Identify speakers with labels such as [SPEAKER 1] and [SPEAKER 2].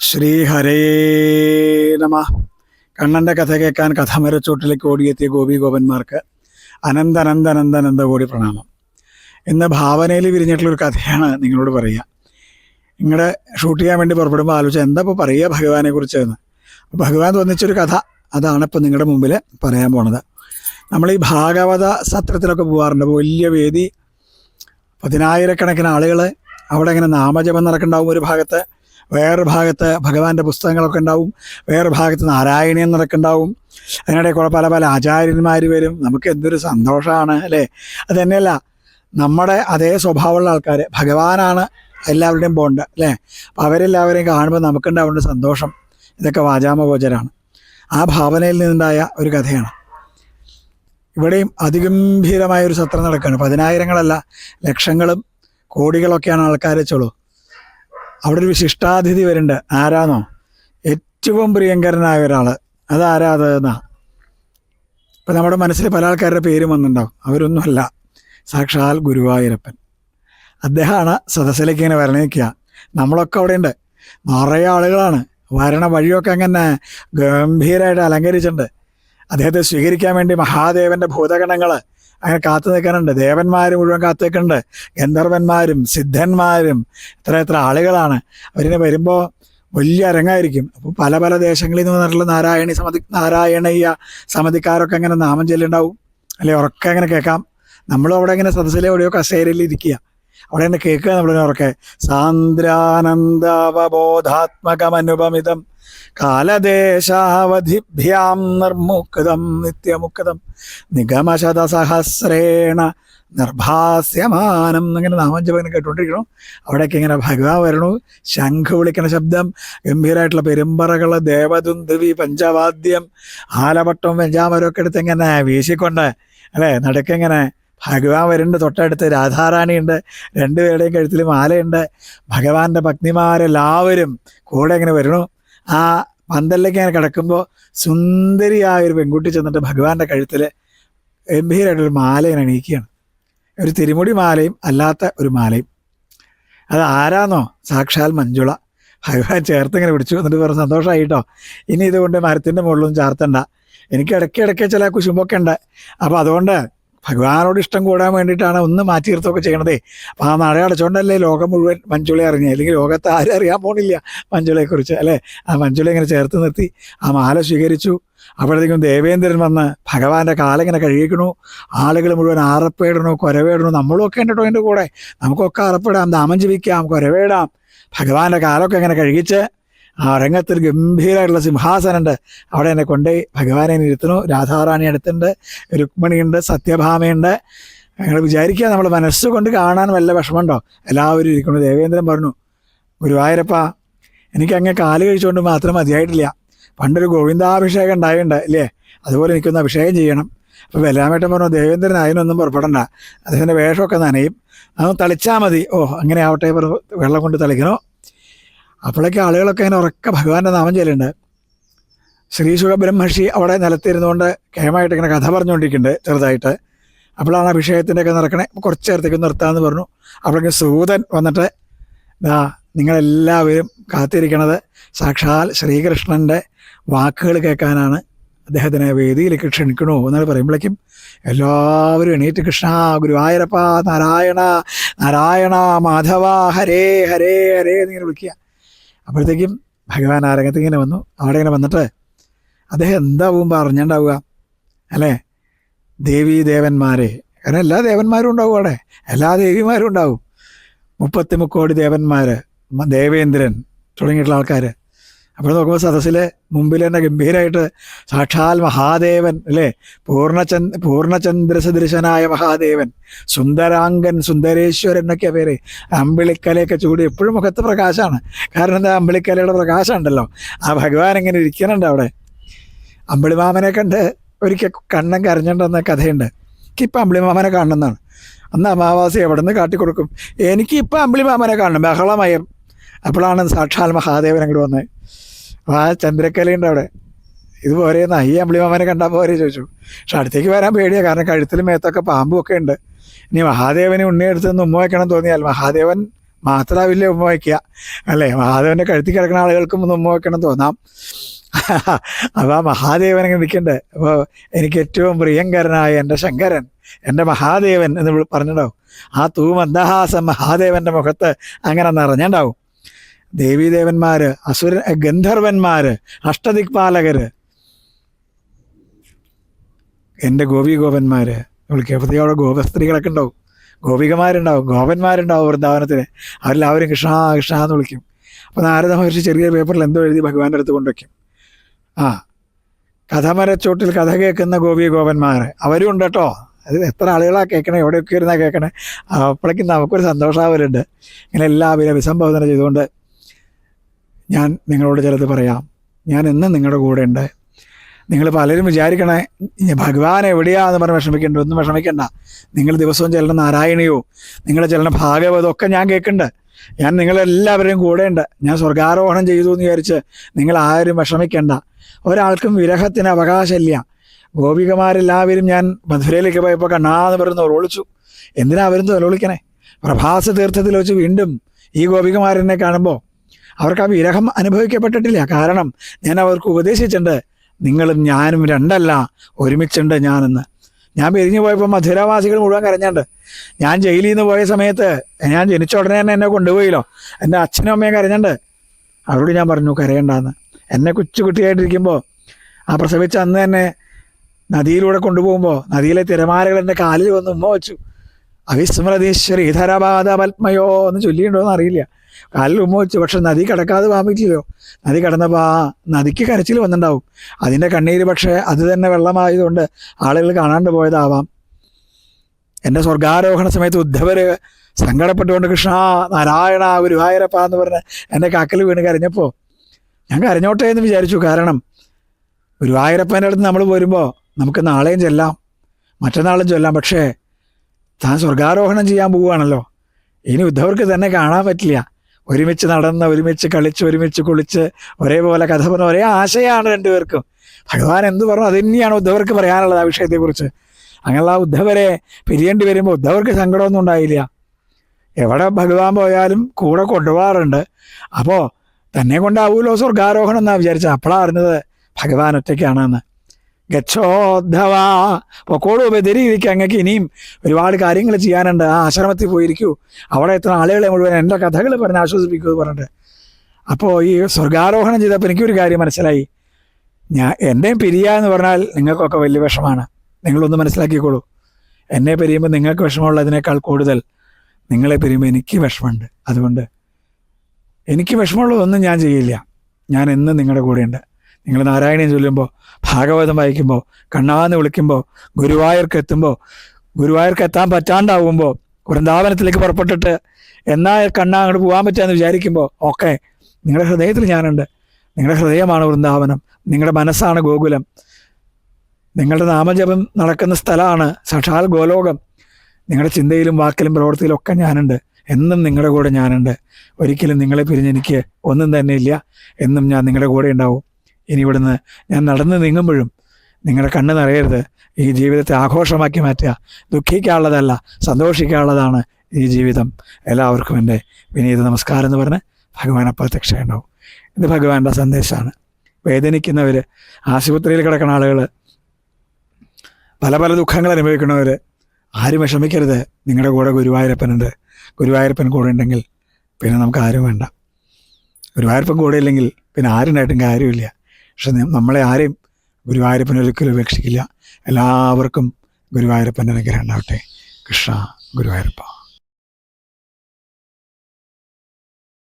[SPEAKER 1] ശ്രീഹരേ നമ. കണ്ണന്റെ കഥ കേൾക്കാൻ കഥമരച്ചോട്ടിലേക്ക് ഓടിയെത്തിയ ഗോപി ഗോപന്മാർക്ക് അനന്തനന്ദനന്ദനന്ദ കോടി പ്രണാമം. എന്ന ഭാവനയിൽ വിരിഞ്ഞിട്ടുള്ളൊരു കഥയാണ് നിങ്ങളോട് പറയുക നിങ്ങളുടെ ഷൂട്ട് ചെയ്യാൻ വേണ്ടി പുറപ്പെടുമ്പോൾ ആലോചിച്ച എന്താ ഇപ്പോൾ പറയുക ഭഗവാനെ കുറിച്ച് എന്ന് ഭഗവാൻ തോന്നിച്ചൊരു കഥ അതാണ് ഇപ്പോൾ നിങ്ങളുടെ മുമ്പിൽ പറയാൻ പോണത്. നമ്മൾ ഈ ഭാഗവത സത്രത്തിലൊക്കെ പോകാറുണ്ട് വലിയ വേദി പതിനായിരക്കണക്കിന് ആളുകൾ അവിടെ ഇങ്ങനെ നാമജപം നടക്കുന്നുണ്ടാവും ഒരു ഭാഗത്ത്. വേറൊരു ഭാഗത്ത് ഭഗവാന്റെ പുസ്തകങ്ങളൊക്കെ ഉണ്ടാവും. വേറൊരു ഭാഗത്ത് നാരായണീയം നടക്കുണ്ടാവും അതിനിടെ കൂടെ പല പല ആചാര്യന്മാർ വരും. നമുക്ക് എന്തൊരു സന്തോഷമാണ് അല്ലേ? അത് തന്നെയല്ല നമ്മുടെ അതേ സ്വഭാവമുള്ള ആൾക്കാർ ഭഗവാനാണ് എല്ലാവരുടെയും ബോണ്ട് അല്ലേ? അപ്പം അവരെല്ലാവരെയും കാണുമ്പോൾ നമുക്കുണ്ടാവേണ്ട സന്തോഷം ഇതൊക്കെ വാചാമഗോചരാണ്. ആ ഭാവനയിൽ നിന്നുണ്ടായ ഒരു കഥയാണ്. ഇവിടെയും അതിഗംഭീരമായ ഒരു സത്രം നടക്കുകയാണ് പതിനായിരങ്ങളല്ല ലക്ഷങ്ങളും കോടികളൊക്കെയാണ് ആൾക്കാരെ വെച്ചോളൂ. അവിടെ ഒരു വിശിഷ്ടാതിഥി വരുന്നുണ്ട് ആരാന്നോ? ഏറ്റവും പ്രിയങ്കരനായ ഒരാൾ അതാരാ അത് ഇപ്പം നമ്മുടെ മനസ്സിൽ പല ആൾക്കാരുടെ പേര് വന്നിട്ടുണ്ടാവും. അവരൊന്നുമല്ല. സാക്ഷാൽ ഗുരുവായൂരപ്പൻ. അദ്ദേഹമാണ് സദസ്സിലേക്ക് ഇങ്ങനെ വരണേക്കുക. നമ്മളൊക്കെ അവിടെയുണ്ട്. നിറയെ ആളുകളാണ്. വരണ വഴിയൊക്കെ അങ്ങനെ ഗംഭീരമായിട്ട് അലങ്കരിച്ചിട്ടുണ്ട്. അദ്ദേഹത്തെ സ്വീകരിക്കാൻ വേണ്ടി മഹാദേവന്റെ ഭൂതഗണങ്ങൾ അങ്ങനെ കാത്തു നിൽക്കാനുണ്ട്. ദേവന്മാർ മുഴുവൻ കാത്തു നിൽക്കുന്നുണ്ട്. ഗന്ധർവന്മാരും സിദ്ധന്മാരും എത്ര എത്ര ആളുകളാണ്. അവരിനെ വരുമ്പോൾ വലിയ അരങ്ങായിരിക്കും. അപ്പോൾ പല പല ദേശങ്ങളിൽ നിന്ന് വന്നിട്ടുള്ള നാരായണി സമതി നാരായണീയ സമിതിക്കാരൊക്കെ അങ്ങനെ നാമം ചൊല്ലുണ്ടാവും. അല്ലെ ഉറക്കെ അങ്ങനെ കേൾക്കാം. നമ്മളും അവിടെ ഇങ്ങനെ സദസ്സിലെ എവിടെയോ കസേരയിൽ ഇരിക്കുക. അവിടെ തന്നെ കേൾക്കുക നമ്മളിങ്ങനെ ഉറക്കെ. സാന്ദ്രാനന്ദാവബോധാത്മകമനുപമിതം. കാലദേശാവധിഭ്യാം നിർമുക്തം നിത്യമുക്തം. നിഗമശതസഹസ്രേണ നിർഭാസ്യമാനം എന്നിങ്ങനെ നാമജപം ഇങ്ങനെ കേട്ടുകൊണ്ടിരിക്കണം അവിടേക്ക് ഇങ്ങനെ ഭഗവാൻ വരണു ശംഖ് വിളിക്കുന്ന ശബ്ദം ഗംഭീരമായിട്ടുള്ള പെരുമ്പറകൾ ദേവദുന്ദവി പഞ്ചവാദ്യം ആലവട്ടം വെഞ്ചാമരമൊക്കെ എടുത്ത് ഇങ്ങനെ വീശിക്കൊണ്ട് അല്ലേ? നടുക്കിങ്ങനെ ഭഗവാൻ വരുന്നുണ്ട് തൊട്ടടുത്ത് രാധാറാണിയുണ്ട് രണ്ടുപേരുടെയും കഴുത്തിൽ മാലയുണ്ട്. ഭഗവാന്റെ ഭക്തിമാരെല്ലാവരും കൂടെ ഇങ്ങനെ വരണു ആ പന്തലിലേക്ക് ഇങ്ങനെ കിടക്കുമ്പോൾ സുന്ദരിയായ ഒരു പെൺകുട്ടി ചെന്നിട്ട് ഭഗവാന്റെ കഴുത്തിൽ ഗംഭീരമായിട്ടൊരു മാല എണീക്കുകയാണ് ഒരു തിരുമുടി മാലയും അല്ലാത്ത ഒരു മാലയും. അത് ആരാന്നോ? സാക്ഷാൽ മഞ്ജുള. ഭഗവാൻ ചേർത്ത് ഇങ്ങനെ പിടിച്ചു. എന്നിട്ട് പറഞ്ഞു സന്തോഷമായിട്ടോ ഇനി ഇതുകൊണ്ട് മരത്തിന്റെ മുകളിലൊന്നും ചേർത്തണ്ട. എനിക്ക് ഇടയ്ക്ക് ഇടയ്ക്ക് ചില കുശുമ്പൊക്കെ ഉണ്ട്. അപ്പോൾ അതുകൊണ്ട് ഭഗവാനോട് ഇഷ്ടം കൂടാൻ വേണ്ടിയിട്ടാണ് ഒന്ന് മാറ്റി തീർത്തൊക്കെ ചെയ്യണതേ. അപ്പം ആ നട അടച്ചുകൊണ്ടല്ലേ ലോകം മുഴുവൻ മഞ്ജുളെ അറിഞ്ഞത് അല്ലെങ്കിൽ ലോകത്ത് ആരും അറിയാൻ പോണില്ല മഞ്ജുളയെക്കുറിച്ച് അല്ലേ? ആ മഞ്ജുളി ഇങ്ങനെ ചേർത്ത് നിർത്തി ആ മാല സ്വീകരിച്ചു. അപ്പോഴത്തേക്കും ദേവേന്ദ്രൻ വന്ന് ഭഗവാന്റെ കാലിങ്ങനെ കഴുകിക്കണു ആളുകൾ മുഴുവൻ ആറപ്പേടണു കുരവേടണു. നമ്മളൊക്കെ ഉണ്ട് കേട്ടോ എന്റെ കൂടെ? നമുക്കൊക്കെ അറപ്പിടാം ദാമം ജപിക്കാം കുരവേടാം. ഭഗവാന്റെ കാലൊക്കെ ഇങ്ങനെ കഴുകിച്ച് ആ രംഗത്തിൽ ഗംഭീരമായിട്ടുള്ള സിംഹാസനമുണ്ട്. അവിടെ എന്നെ കൊണ്ടുപോയി ഭഗവാനെ ഇരുത്തുന്നു. രാധാറാണി അടുത്തുണ്ട്. രുക്മിണിയുണ്ട്. സത്യഭാമയുണ്ട്. ഞങ്ങൾ വിചാരിക്കുക നമ്മൾ മനസ്സുകൊണ്ട് കാണാൻ വല്ല വിഷമമുണ്ടോ? എല്ലാവരും ഇരിക്കുന്നു. ദേവേന്ദ്രൻ പറഞ്ഞു ഗുരുവായൂരപ്പ എനിക്ക് അങ്ങ് കാൽ കഴിച്ചുകൊണ്ട് മാത്രം മതിയായിട്ടില്ല. പണ്ടൊരു ഗോവിന്ദാഭിഷേകം ഉണ്ടായിട്ടുണ്ട് ഇല്ലേ? അതുപോലെ എനിക്കൊന്ന് അഭിഷേകം ചെയ്യണം. അപ്പോൾ ബലരാമേട്ടൻ പറഞ്ഞു ദേവേന്ദ്രൻ അതിനൊന്നും പുറപ്പെടണ്ട. അദ്ദേഹത്തിന്റെ വേഷമൊക്കെ നനയും. അത് തളിച്ചാൽ മതി. ഓ അങ്ങനെ ആവട്ടെ വെള്ളം കൊണ്ട് തളിക്കണോ അപ്പോഴേക്ക് ആളുകളൊക്കെ ഇങ്ങനെ ഉറക്കെ ഭഗവാന്റെ നാമം ചൊല്ലുന്നുണ്ട് ശ്രീ സുഖബ്രഹ്മർഷി അവിടെ നിലത്തിരുന്നുകൊണ്ട് കേമായിട്ട് ഇങ്ങനെ കഥ പറഞ്ഞുകൊണ്ടിരിക്കുന്നുണ്ട് ചെറുതായിട്ട്. അപ്പോഴാണ് അഭിഷേകത്തിന്റെ ഒക്കെ നടക്കണേ കുറച്ച് നേരത്തേക്ക് നിർത്താമെന്ന് പറഞ്ഞു. അപ്പോഴേക്കും സൂതൻ വന്നിട്ട് ഇതാ നിങ്ങളെല്ലാവരും കാത്തിരിക്കണത് സാക്ഷാൽ ശ്രീകൃഷ്ണന്റെ വാക്കുകൾ കേൾക്കാനാണ്. അദ്ദേഹത്തിനെ വേദിയിലേക്ക് ക്ഷണിക്കണോ? എന്നാണ് പറയുമ്പോഴേക്കും എല്ലാവരും എണീറ്റ് കൃഷ്ണ ഗുരുവായൂരപ്പ നാരായണ നാരായണ മാധവ ഹരേ ഹരേ ഹരേ എന്നിങ്ങനെ വിളിക്കുക. അപ്പോഴത്തേക്കും ഭഗവാൻ ആ രംഗത്ത് ഇങ്ങനെ വന്നു. അവിടെ ഇങ്ങനെ വന്നിട്ട് അദ്ദേഹം എന്താവും പറഞ്ഞുണ്ടാവുക അല്ലേ? ദേവീ ദേവന്മാരെ. കാരണം എല്ലാ ദേവന്മാരും ഉണ്ടാവും അവിടെ. എല്ലാ ദേവിമാരും ഉണ്ടാവും. മുപ്പത്തി മുക്കോടി ദേവന്മാർ ദേവേന്ദ്രൻ തുടങ്ങിയിട്ടുള്ള ആൾക്കാർ അപ്പോൾ നോക്കുമ്പോൾ സദസ്സിൽ മുമ്പിൽ തന്നെ ഗംഭീരമായിട്ട് സാക്ഷാൽ മഹാദേവൻ അല്ലേ? പൂർണചന്ദ് പൂർണചന്ദ്രസദൃശനായ മഹാദേവൻ. സുന്ദരാംഗൻ സുന്ദരേശ്വരൻ എന്നൊക്കെ പേര്. അമ്പിളിക്കലയൊക്കെ ചൂടി എപ്പോഴും മുഖത്ത് പ്രകാശമാണ്. കാരണം എന്താ? അമ്പിളിക്കലയുടെ പ്രകാശം ഉണ്ടല്ലോ ആ ഭഗവാൻ ഇങ്ങനെ ഇരിക്കുന്നുണ്ട് അവിടെ. അമ്പിളിമാമനെ കണ്ട് ഒരിക്കൽ കണ്ണൻ കരഞ്ഞിട്ടുണ്ടെന്ന കഥയുണ്ട്. എനിക്കിപ്പോൾ അമ്പിളിമാമനെ കാണണമെന്നാണ്. അന്ന് അമാവാസി എവിടെ നിന്ന് കാട്ടിക്കൊടുക്കും? എനിക്കിപ്പോൾ അമ്പിളിമാമനെ കാണണം. ബഹളമയം. അപ്പോഴാണ് സാക്ഷാൽ മഹാദേവൻ അങ്ങോട്ട് വന്നത്. ആ ചന്ദ്രക്കലയുണ്ട് അവിടെ. ഇത് പോരെയെന്നാ ഈ അമ്പിളിമാമനെ കണ്ടാൽ പോരെ ചോദിച്ചു. പക്ഷെ അടുത്തേക്ക് വരാൻ പേടിയാണ് കാരണം കഴുത്തിലും മേത്തൊക്കെ പാമ്പൊക്കെ ഉണ്ട്. ഇനി മഹാദേവനെ ഉണ്ണിയെടുത്ത് ഉമ്മ വയ്ക്കണം തോന്നിയാൽ മഹാദേവൻ മാത്രാവില്ല ഉമ്മ വയ്ക്കുക. അല്ലേ? മഹാദേവന്റെ കഴുത്തിൽ കിടക്കുന്ന ആളുകൾക്കും ഒന്ന് ഉമ്മ വയ്ക്കണം തോന്നാം. അപ്പോൾ ആ മഹാദേവൻ നിൽക്കണ്ടേ. അപ്പോൾ എനിക്ക് ഏറ്റവും പ്രിയങ്കരനായ എന്റെ ശങ്കരൻ എന്റെ മഹാദേവൻ എന്ന് പറഞ്ഞിട്ടുണ്ടാവും. ആ തൂമന്ദഹാസം മഹാദേവന്റെ മുഖത്ത് അങ്ങനെ നിറഞ്ഞിട്ടുണ്ടാവും. ദേവീദേവന്മാർ അസുര ഗന്ധർവന്മാർ അഷ്ടദിക്പാലകർ എന്റെ ഗോപി ഗോപന്മാർ വിളിക്കുക പ്രത്യേക ഗോപസ്ത്രീകളൊക്കെ ഉണ്ടാവും. ഗോപികമാരുണ്ടാവും ഗോപന്മാരുണ്ടാവും വൃന്ദാവനത്തിന് അവരെല്ലാവരും കൃഷ്ണ കൃഷ്ണ എന്ന് വിളിക്കും. അപ്പോൾ നാരദ മഹർഷി ചെറിയ പേപ്പറിൽ എന്തോ എഴുതി ഭഗവാന്റെ അടുത്ത് കൊണ്ടുവയ്ക്കും. ആ കഥമരച്ചോട്ടിൽ കഥ കേൾക്കുന്ന ഗോപി ഗോപന്മാർ അവരും ഉണ്ട് കേട്ടോ. അത് എത്ര ആളുകളാണ് കേൾക്കണേ എവിടെയൊക്കെ ഇരുന്നാ കേൾക്കണേ. അപ്പോഴേക്കും നമുക്കൊരു സന്തോഷാവലുണ്ട്. ഇങ്ങനെ എല്ലാവരും അഭിസംബോധന ചെയ്തുകൊണ്ട് ഞാൻ നിങ്ങളോട് ചിലത് പറയാം. ഞാൻ എന്നും നിങ്ങളുടെ കൂടെ ഉണ്ട്. നിങ്ങൾ പലരും വിചാരിക്കണേ "ഇനി ഭഗവാൻ എവിടെയാന്ന് പറഞ്ഞ് വിഷമിക്കേണ്ട ഒന്നും വിഷമിക്കണ്ട. നിങ്ങൾ ദിവസവും ചെല്ലണ നാരായണിയോ നിങ്ങൾ ചെല്ലണ ഭാഗവതം ഒക്കെ ഞാൻ കേൾക്കുന്നുണ്ട് ഞാൻ നിങ്ങളെല്ലാവരെയും ഉണ്ട്. ഞാൻ സ്വർഗാരോഹണം ചെയ്തു എന്ന് വിചാരിച്ച് നിങ്ങൾ ആരും വിഷമിക്കണ്ട. ഒരാൾക്കും വിരഹത്തിന് അവകാശമില്ല. ഗോപികമാരെല്ലാവരും ഞാൻ മധുരയിലേക്ക് പോയപ്പോൾ കണ്ണാന്ന് പറഞ്ഞ് ഒളിച്ചു എന്തിനാ അവരും തൊലവിളിക്കണേ പ്രഭാസ തീർത്ഥത്തിൽ വെച്ച് വീണ്ടും ഈ ഗോപികമാരെന്നെ കാണുമ്പോൾ അവർക്ക് ആ വിരഹം അനുഭവിക്കപ്പെട്ടിട്ടില്ല. കാരണം ഞാൻ അവർക്ക് ഉപദേശിച്ചിട്ടുണ്ട്. നിങ്ങളും ഞാനും രണ്ടല്ല ഒരുമിച്ചുണ്ട് ഞാനെന്ന്. ഞാൻ പിരിഞ്ഞു പോയപ്പോൾ മധുരവാസികൾ മുഴുവൻ കരഞ്ഞുണ്ട്. ഞാൻ ജയിലിൽ നിന്ന് പോയ സമയത്ത് ഞാൻ ജനിച്ച ഉടനെ തന്നെ എന്നെ കൊണ്ടുപോയില്ലോ. എന്റെ അച്ഛനും അമ്മയും കരഞ്ഞുണ്ട്. അവരോട് ഞാൻ പറഞ്ഞു കരയണ്ടെന്ന്. എന്നെ കൊച്ചു കുട്ടിയായിട്ടിരിക്കുമ്പോൾ ആ പ്രസവിച്ച അന്ന് തന്നെ നദിയിലൂടെ കൊണ്ടുപോകുമ്പോൾ നദിയിലെ തിരമാലകൾ എന്റെ കാലിൽ വന്ന് ഉമ്മ വെച്ചു. അവിസ്മൃതീശ്വരി ധരപാത പത്മയോ എന്ന് ചൊല്ലിയിട്ടുണ്ടോ എന്ന് അറിയില്ല. കാലിൽ ഉമ്മ വെച്ചു. പക്ഷെ നദി കടക്കാതെ പറ്റില്ലല്ലോ നദി കടന്നപ്പോൾ ആ നദിക്ക് കരച്ചിൽ വന്നിട്ടുണ്ടാവും അതിന്റെ കണ്ണീര് പക്ഷേ അത് തന്നെ വെള്ളമായതുകൊണ്ട് ആളുകൾ കാണാണ്ട് പോയതാവാം. എന്റെ സ്വർഗാരോഹണ സമയത്ത് ഉദ്ധവർ സങ്കടപ്പെട്ടുകൊണ്ട് കൃഷ്ണ നാരായണ ഗുരുവായൂരപ്പ എന്ന് പറഞ്ഞ് എന്റെ കാക്കൽ വീണ് കരഞ്ഞപ്പോൾ ഞാൻ കരഞ്ഞോട്ടെ എന്ന് വിചാരിച്ചു. കാരണം ഗുരുവായൂരപ്പന്റെ അടുത്ത് നമ്മൾ വരുമ്പോൾ നമുക്ക് നാളെയും ചെല്ലാം മറ്റന്നാളും ചൊല്ലാം. പക്ഷേ താൻ സ്വർഗാരോഹണം ചെയ്യാൻ പോവുകയാണല്ലോ. ഇനി ഉദ്ധവർക്ക് തന്നെ കാണാൻ പറ്റില്ല. ഒരുമിച്ച് നടന്ന് ഒരുമിച്ച് കളിച്ച് ഒരുമിച്ച് കുളിച്ച് ഒരേപോലെ കഥ പറഞ്ഞ ഒരേ ആശയമാണ് രണ്ടുപേർക്കും. ഭഗവാൻ എന്ത് പറഞ്ഞു അത് തന്നെയാണ് ഉദ്ധവർക്ക് പറയാനുള്ളത് ആ വിഷയത്തെക്കുറിച്ച്. അങ്ങനെയുള്ള ആ ഉദ്ധവരെ പിരിയേണ്ടി വരുമ്പോൾ ഉദ്ധവർക്ക് സങ്കടമൊന്നും ഉണ്ടായില്ല. എവിടെ ഭഗവാൻ പോയാലും കൂടെ കൊണ്ടുപോകാറുണ്ട്. അപ്പോൾ തന്നെ കൊണ്ടാവൂലോ സ്വർഗാരോഹണം എന്നാണ് വിചാരിച്ചത്? അപ്പോഴാണ് അറിഞ്ഞത് ഭഗവാൻ ഒറ്റയ്ക്കാണെന്ന്. ഗച്ഛോദ്ധവ. പൊക്കോളൂ ബദരിയിരിക്കുക അങ്ങക്ക് ഇനിയും ഒരുപാട് കാര്യങ്ങൾ ചെയ്യാനുണ്ട്. ആ ആശ്രമത്തിൽ പോയിരിക്കൂ. അവിടെ എത്ര ആളുകളെ മുഴുവൻ എന്റെ കഥകൾ പറഞ്ഞ് ആശ്വസിപ്പിക്കൂ പറഞ്ഞിട്ട്. അപ്പോൾ ഈ സ്വർഗാരോഹണം ചെയ്തപ്പോൾ എനിക്കൊരു കാര്യം മനസ്സിലായി. ഞാൻ എന്റെയും പിരിയുക എന്ന് പറഞ്ഞാൽ നിങ്ങൾക്കൊക്കെ വലിയ വിഷമാണ്. നിങ്ങളൊന്ന് മനസ്സിലാക്കിക്കോളൂ. എന്നെ പിരിയുമ്പോൾ നിങ്ങൾക്ക് വിഷമമുള്ളതിനേക്കാൾ കൂടുതൽ നിങ്ങളെ പിരിയുമ്പോൾ എനിക്ക് വിഷമമുണ്ട്. അതുകൊണ്ട് എനിക്ക് വിഷമമുള്ളതൊന്നും ഞാൻ ചെയ്യില്ല. ഞാൻ എന്നും നിങ്ങളുടെ കൂടെയുണ്ട്. നിങ്ങൾ നാരായണീയം ചൊല്ലുമ്പോൾ ഭാഗവതം വായിക്കുമ്പോൾ കണ്ണാന്ന് വിളിക്കുമ്പോൾ ഗുരുവായൂർക്ക് എത്തുമ്പോൾ ഗുരുവായൂർക്ക് എത്താൻ പറ്റാണ്ടാവുമ്പോൾ വൃന്ദാവനത്തിലേക്ക് പുറപ്പെട്ടിട്ട് എന്നാ കണ്ണാ അങ്ങോട്ട് പോകാൻ പറ്റുമെന്ന് വിചാരിക്കുമ്പോൾ ഓക്കെ നിങ്ങളുടെ ഹൃദയത്തിൽ ഞാനുണ്ട്. നിങ്ങളുടെ ഹൃദയമാണ് വൃന്ദാവനം. നിങ്ങളുടെ മനസ്സാണ് ഗോകുലം. നിങ്ങളുടെ നാമജപം നടക്കുന്ന സ്ഥലമാണ് സഷാൽ ഗോലോകം. നിങ്ങളുടെ ചിന്തയിലും വാക്കിലും പ്രവൃത്തിയിലും ഒക്കെ ഞാനുണ്ട്. എന്നും നിങ്ങളുടെ കൂടെ ഞാനുണ്ട്. ഒരിക്കലും നിങ്ങളെ പിരിഞ്ഞ് എനിക്ക് ഒന്നും തന്നെ ഇല്ല. എന്നും ഞാൻ നിങ്ങളുടെ കൂടെ ഉണ്ടാവും. ഇനി ഇവിടുന്ന് ഞാൻ നടന്ന് നീങ്ങുമ്പോഴും നിങ്ങളുടെ കണ്ണ് നിറയരുത്. ഈ ജീവിതത്തെ ആഘോഷമാക്കി മാറ്റുക. ദുഃഖിക്കാനുള്ളതല്ല സന്തോഷിക്കാനുള്ളതാണ് ഈ ജീവിതം. എല്ലാവർക്കും എന്റെ വിനീത നമസ്കാരം എന്ന് പറഞ്ഞ് ഭഗവാൻ അപ്രത്യക്ഷമുണ്ടാവും ഇത് ഭഗവാന്റെ സന്ദേശമാണ്. വേദനിക്കുന്നവർ ആശുപത്രിയിൽ കിടക്കുന്ന ആളുകൾ പല പല ദുഃഖങ്ങൾ അനുഭവിക്കുന്നവർ ആരും വിഷമിക്കരുത്. നിങ്ങളുടെ കൂടെ ഗുരുവായൂരപ്പനുണ്ട് ഗുരുവായൂരപ്പൻ കൂടെ ഉണ്ടെങ്കിൽ പിന്നെ നമുക്ക് ആരും വേണ്ട. ഗുരുവായൂരപ്പൻ കൂടെ ഇല്ലെങ്കിൽ പിന്നെ ആരുണ്ടായിട്ടും കാര്യമില്ല. പക്ഷെ നമ്മളെ ആരെയും ഗുരുവായൂരപ്പൻ ഒരിക്കലും ഉപേക്ഷിക്കില്ല. എല്ലാവർക്കും ഗുരുവായൂരപ്പന്റെ അനുഗ്രഹം ഉണ്ടാവട്ടെ. കൃഷ്ണ ഗുരുവായൂരപ്പ.